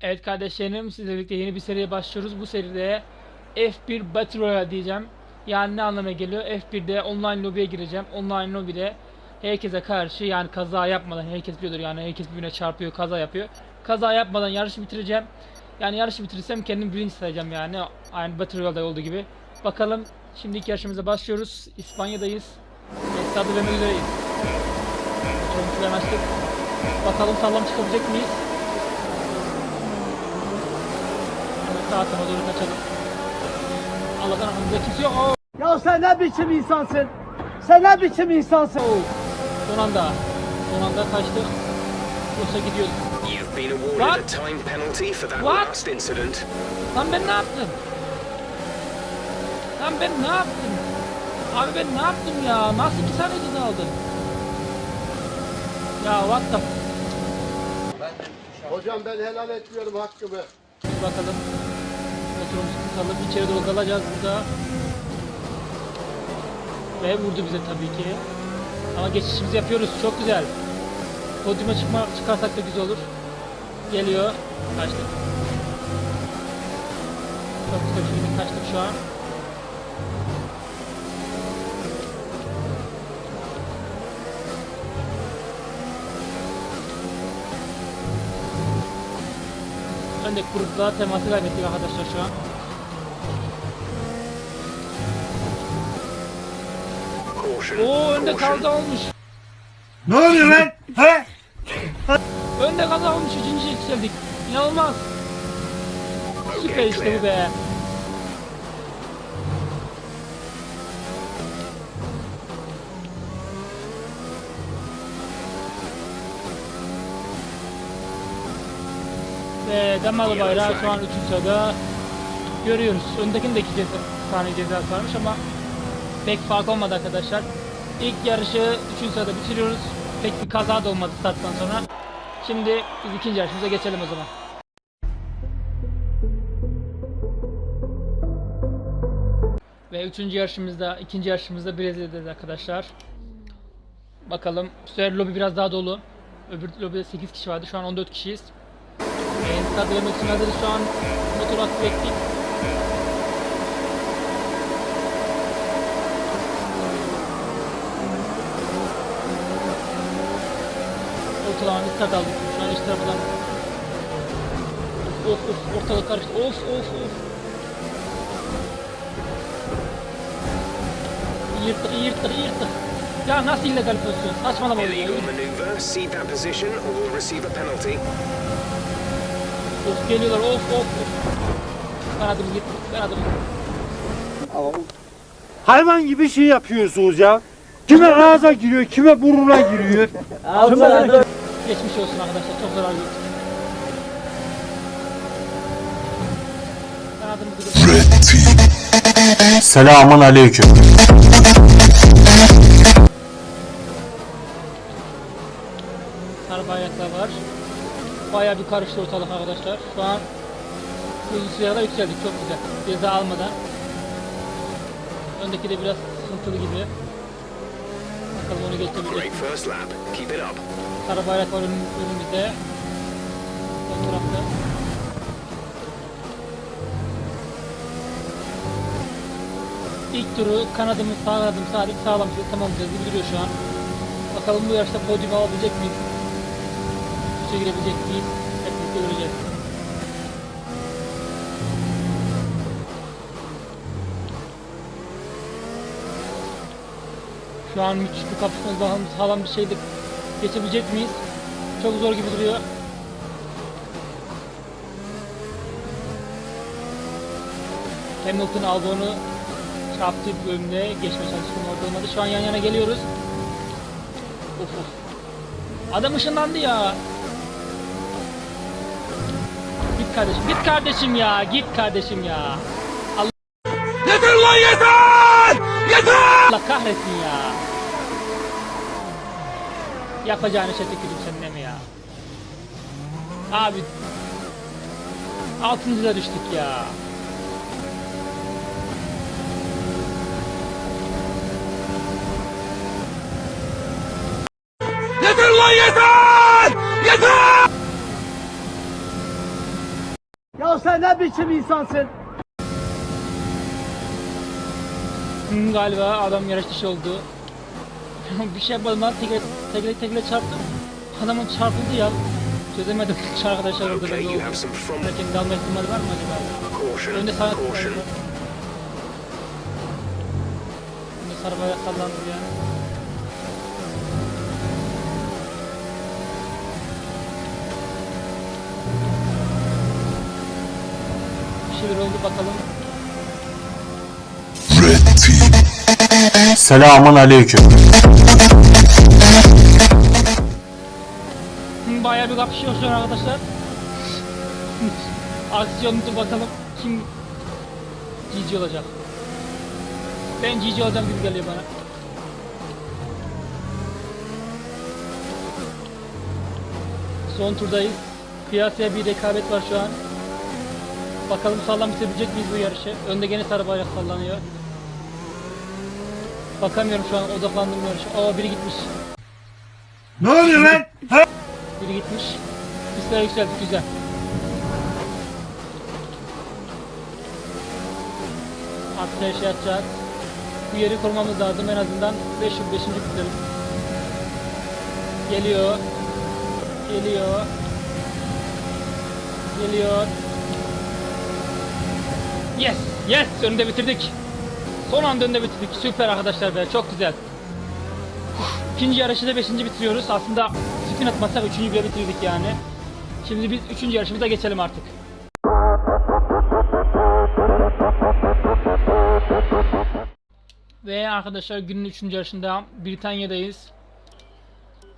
Evet kardeşlerim sizle birlikte yeni bir seriye başlıyoruz. Bu seride F1 Battle Royale diyeceğim. Yani ne anlamına geliyor? F1'de online lobiye gireceğim. Online lobide herkese karşı yani kaza yapmadan herkes biliyordur yani herkes birbirine çarpıyor kaza yapıyor. Kaza yapmadan yarışı bitireceğim. Yani yarışı bitirirsem kendim birinci sayacağım yani. Aynı Battle Royale'da olduğu gibi. Bakalım şimdi ilk yarışımıza başlıyoruz. İspanya'dayız. Estağda vermek üzereyiz. Çok açtık. Bakalım sağlam çıkabilecek miyiz? Hemen sağ tarafa doğru kaçalım. Allah'tan aklımızda kimse yok. Oo, Ya sen ne biçim insansın? Sen ne biçim insansın? son anda. Son anda kaçtık. Yoksa gidiyoruz. You've been awarded What? a time penalty for that What? last incident. Lan ben ne yaptım? Lan ben ne yaptım? Abi ben ne yaptım ya? Nasıl iki saniye ceza aldım? Ya what the Hocam ben helal etmiyorum hakkımı. Bir bakalım. Motorumuzu tutalım. İçeri doğru kalacağız burada. Ve vurdu bize tabii ki. Ama geçişimizi yapıyoruz. Çok güzel. Podyuma çıkma, çıkarsak da güzel olur. Geliyor. Kaçtık. Çok güzel kaçtık şu an. Öndeki grupla teması kaybettik arkadaşlar şu an. Oo önde kaza olmuş. Ne oluyor lan? He? Önde kaza olmuş. Üçüncü yükseldik. İnanılmaz. Süper işte bu be. Ve Damalı bayrağı şu an 3. sırada görüyoruz. Öndekinin de 2 ceza, tane cezası varmış ama pek fark olmadı arkadaşlar. İlk yarışı 3. sırada bitiriyoruz. Pek bir kaza da olmadı starttan sonra. Şimdi biz ikinci yarışımıza geçelim o zaman. Ve üçüncü yarışımızda, ikinci yarışımızda Brezilya'dayız arkadaşlar. Bakalım. Bu sefer lobi biraz daha dolu. Öbür lobide 8 kişi vardı. Şu an 14 kişiyiz. Ee, start vermek için hazırız şu an. Motor aktif ettik. Ortadan bir. Şu an iç tarafından. Of of ortalık karıştı. Of of of. Yırttık yırttık yırttık. Ya nasıl illegal pozisyon? Saçmalama oluyor. Illegal maneuver. Cede that position or will receive a penalty. Of geliyorlar of of of. Ben adım git. Ben adım. Hayvan gibi şey yapıyorsunuz ya. Kime ağza giriyor, kime burnuna giriyor. Kime- Geçmiş olsun arkadaşlar. Çok zarar gördük. Ben adım gidip. Selamun aleyküm. Sarı bayraklar var. Bayağı bir karıştı ortalık arkadaşlar. Şu an bu sırada yükseldik çok güzel. Ceza almadan. Öndeki de biraz sıkıntılı gibi. Bakalım onu geçebilecek. Sarı bayrak var önüm- önümüzde. Ön tarafta. İlk turu kanadımız sağ kanadım sabit sağlam bir şekilde tamamlayacağız gibi duruyor şu an. Bakalım bu yarışta podyum alabilecek miyiz? Üçe girebilecek miyiz? Hep birlikte göreceğiz. Şu an müthiş bir kapışma daha sağlam bir şeyde geçebilecek miyiz? Çok zor gibi duruyor. Hamilton Albon'u çarptığı bölümde geçme çalıştım orada olmadı. Şu an yan yana geliyoruz. Of of. Adam ışınlandı ya. Git kardeşim, git kardeşim ya, git kardeşim ya. Allah... Yeter lan yeter! Yeter! Allah kahretsin ya. Yapacağını şey tükürüm seninle mi ya? Abi. Altıncıda düştük ya. Ya sen ne biçim insansın? Hmm, galiba adam yarış dışı oldu. bir şey yapmadım lan tekrar tekrar tekrar çarptım. Adamın çarpıldı ya. Çözemedim arkadaşlar orada Okay, ben oldu. Herkesin dalma ihtimali var mı acaba? Önde Caution. Önde sarmaya sallandı ya. Şeyler oldu bakalım. Selamun aleyküm. Bayağı bir kapışıyor şu an arkadaşlar. Aksiyonlu bakalım kim GG olacak. Ben GG olacağım gibi geliyor bana. Son turdayız. Kıyasaya bir rekabet var şu an. Bakalım sağlam bitirebilecek miyiz bu yarışı? Önde gene sarı bayrak sallanıyor. Bakamıyorum şu an odaklandım yarışa. Aa biri gitmiş. Ne oluyor lan? Biri gitmiş. Daha yükseldik güzel. Artık şey atacağız. Bu yeri korumamız lazım en azından 5 5. bitirelim. Geliyor. Geliyor. Geliyor. Yes! Yes! Önünde bitirdik. Son anda önünde bitirdik. Süper arkadaşlar be. Çok güzel. İkinci yarışı da beşinci bitiriyoruz. Aslında spin atmazsak üçüncü bile bitirdik yani. Şimdi biz üçüncü yarışımıza geçelim artık. Ve arkadaşlar günün üçüncü yarışında Britanya'dayız.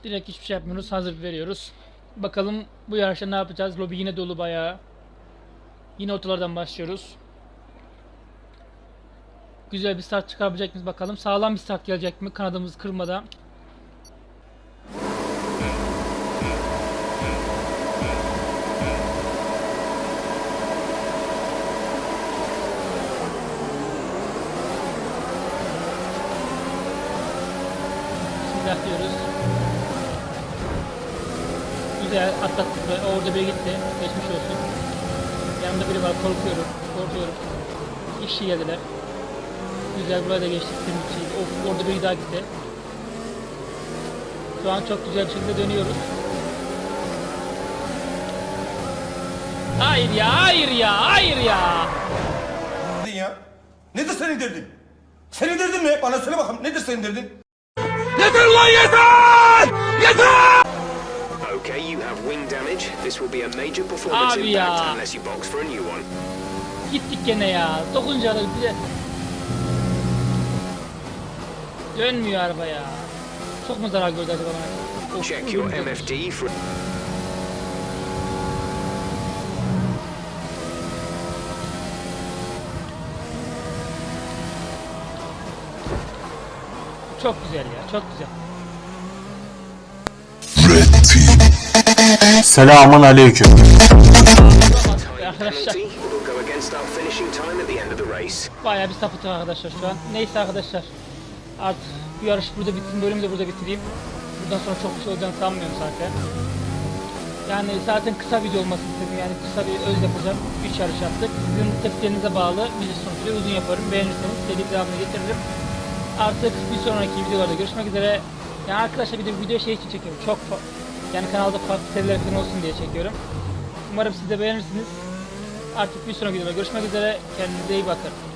Direkt hiçbir şey yapmıyoruz. Hazır veriyoruz. Bakalım bu yarışta ne yapacağız? Lobi yine dolu bayağı. Yine ortalardan başlıyoruz. Güzel bir start çıkarabilecek miyiz bakalım. Sağlam bir start gelecek mi? Kanadımızı kırmadan. Bismillah diyoruz. Güzel atlattık ve orada biri gitti. Geçmiş olsun. Yanımda biri var korkuyorum. Korkuyorum. Kişi geldiler. Güzel buraya da geçtik. Bir orada biri daha gitti. Şu an çok güzel bir şekilde dönüyoruz. Hayır ya, hayır ya, hayır ya. derdin ya? Nedir senin derdin? Senin derdin ne? Bana söyle bakalım nedir senin derdin? Okay, you have wing damage. This will be a major performance Abi impact ya. unless you box for a new one. Gittik gene ya. Dokunca da bize... Dönmüyor araba ya. Çok mu zarar gördü acaba bana? Check your. MFD for Çok güzel ya, çok güzel. Selamun aleyküm. Arkadaşlar. Bayağı bir sapıttık arkadaşlar şu an. Neyse arkadaşlar. Artık bu yarış burada bitsin, bölümü de burada bitireyim. Buradan sonra çok bir şey olacağını sanmıyorum zaten. Yani zaten kısa video olmasını istedim. Yani kısa bir öz yapacağım. 3 yarış yaptık. Sizin tepkilerinize bağlı. Video sonuçta uzun yaparım. Beğenirseniz seri devamını getiririm. Artık bir sonraki videolarda görüşmek üzere. Yani arkadaşlar bir de video şey için çekiyorum. Çok yani kanalda farklı seriler falan olsun diye çekiyorum. Umarım siz de beğenirsiniz. Artık bir sonraki videoda görüşmek üzere. Kendinize iyi bakın.